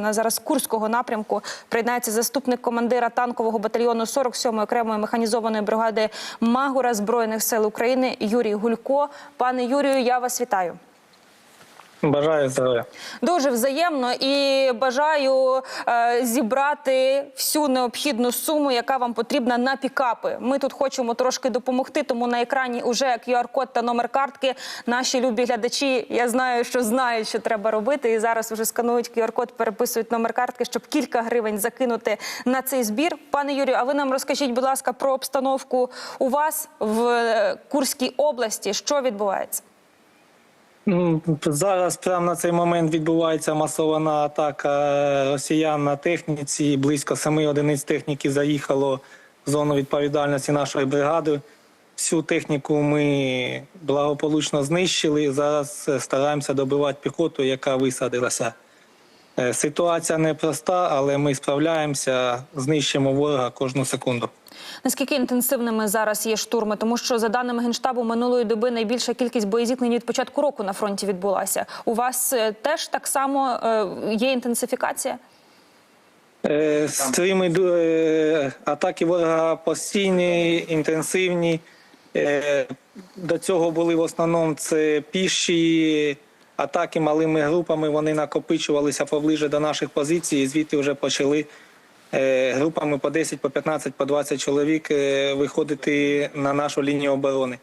На зараз Курського напрямку приєднається заступник командира танкового батальйону 47-ї окремої механізованої бригади Магура збройних сил України Юрій Гулько. Пане Юрію, я вас вітаю. Бажаю здоров'я. Дуже взаємно і бажаю е, зібрати всю необхідну суму, яка вам потрібна на пікапи. Ми тут хочемо трошки допомогти, тому на екрані вже QR-код та номер картки. Наші любі глядачі, я знаю, що знають, що треба робити. І зараз вже сканують QR-код, переписують номер картки, щоб кілька гривень закинути на цей збір. Пане Юрію, а ви нам розкажіть, будь ласка, про обстановку у вас в е, Курській області. Що відбувається? Ну, Зараз прямо на цей момент відбувається масована атака росіян на техніці. Близько семи одиниць техніки заїхало в зону відповідальності нашої бригади. Всю техніку ми благополучно знищили. Зараз стараємося добивати піхоту, яка висадилася. Е, Ситуація непроста, але ми справляємося, знищимо ворога кожну секунду. Наскільки інтенсивними зараз є штурми? Тому що за даними генштабу минулої доби найбільша кількість боєзіткнень від початку року на фронті відбулася. У вас е, теж так само е, є інтенсифікація? Е, Стріми атаки ворога постійні, інтенсивні. До цього були в основному це піші атаки малими групами. Вони накопичувалися поближе до наших позицій. і Звідти вже почали групами по 10, по 15, по 20 чоловік е, виходити на нашу лінію оборони.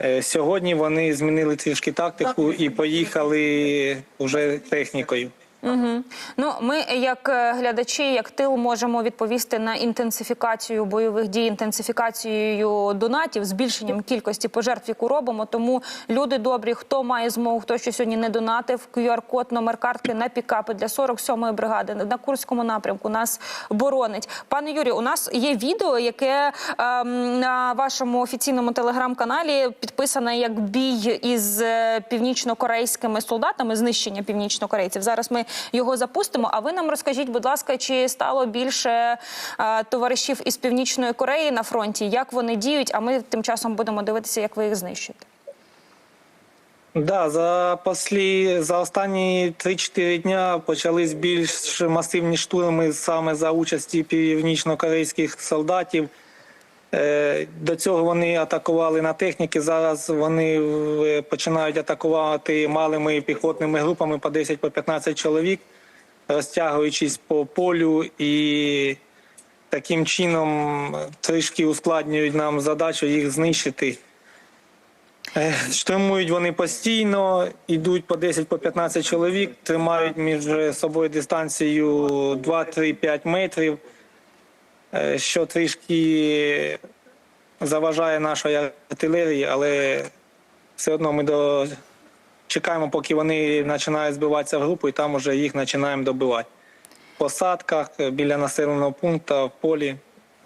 Е, Сьогодні вони змінили трішки тактику і поїхали вже технікою. Угу. Ну, ми, як е, глядачі, як тил, можемо відповісти на інтенсифікацію бойових дій, інтенсифікацією донатів, збільшенням кількості пожертв, яку робимо. Тому люди добрі, хто має змогу, хто ще сьогодні не донатив, QR-код, номер картки на пікапи для 47-ї бригади на Курському напрямку нас боронить. Пане Юрію, у нас є відео, яке ем, на вашому офіційному телеграм-каналі підписане як бій із е, північно-корейськими солдатами, знищення північно-корейців. Зараз ми його запустимо. А ви нам розкажіть, будь ласка, чи стало більше е, товаришів із північної Кореї на фронті? Як вони діють? А ми тим часом будемо дивитися, як ви їх знищуєте. Да, за послі за останні 3-4 дня почались більш масивні штурми саме за участі північно-корейських солдатів. Е, До цього вони атакували на техніки. Зараз вони е, починають атакувати малими піхотними групами по 10 по 15 чоловік, розтягуючись по полю і таким чином трішки ускладнюють нам задачу їх знищити. Е, Штурмують вони постійно, йдуть по 10 по 15 чоловік, тримають між собою дистанцію 2-3-5 метрів, що трішки заважає нашої артилерії, але все одно ми до... чекаємо, поки вони починають збиватися в групу, і там вже їх починаємо добивати. В посадках, е, біля населеного пункту, в полі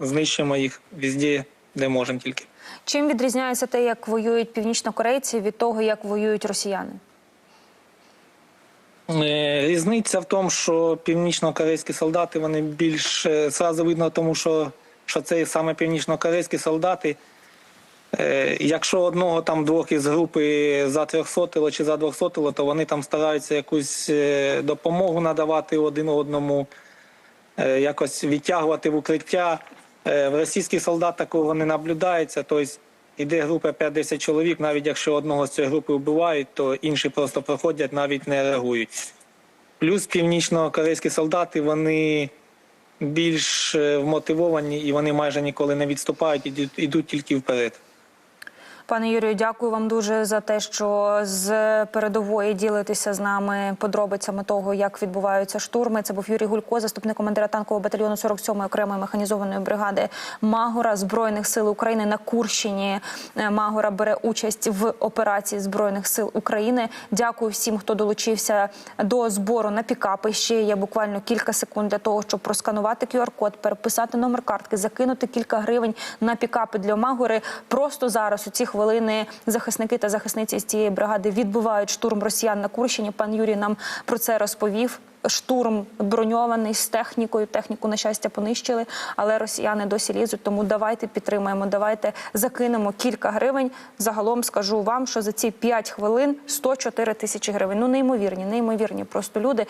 знищимо їх везде, де можемо тільки. Чим відрізняється те, як воюють північнокорейці від того, як воюють росіяни? Е, Різниця в тому, що північно-корейські солдати вони більш е, зразу видно, тому що, що це саме північно-корейські солдати. Е, Якщо одного там двох із групи за 300 чи за 200, то вони там стараються якусь допомогу надавати один одному, якось відтягувати в укриття. В російських солдат такого не наблюдається. Тобто Іде група 5-10 чоловік, навіть якщо одного з цієї групи вбивають, то інші просто проходять, навіть не реагують. Плюс північно-корейські солдати вони більш е, вмотивовані і вони майже ніколи не відступають, ідуть, тільки вперед. Пане Юрію, дякую вам дуже за те, що з передової ділитеся з нами подробицями того, як відбуваються штурми. Це був Юрій Гулько, заступник командира танкового батальйону 47-ї окремої механізованої бригади Магора збройних сил України на Курщині. Е, Магора бере участь в операції збройних сил України. Дякую всім, хто долучився до збору на пікапи. Ще є буквально кілька секунд для того, щоб просканувати QR-код, переписати номер картки, закинути кілька гривень на пікапи для Магори. Просто зараз у ці хвилини захисники та захисниці з цієї бригади відбувають штурм росіян на Курщині. Пан Юрій нам про це розповів. Штурм броньований з технікою. Техніку на щастя понищили, але росіяни досі лізуть. Тому давайте підтримаємо, давайте закинемо кілька гривень. Загалом скажу вам, що за ці 5 хвилин 104 тисячі гривень. Ну неймовірні, неймовірні просто люди.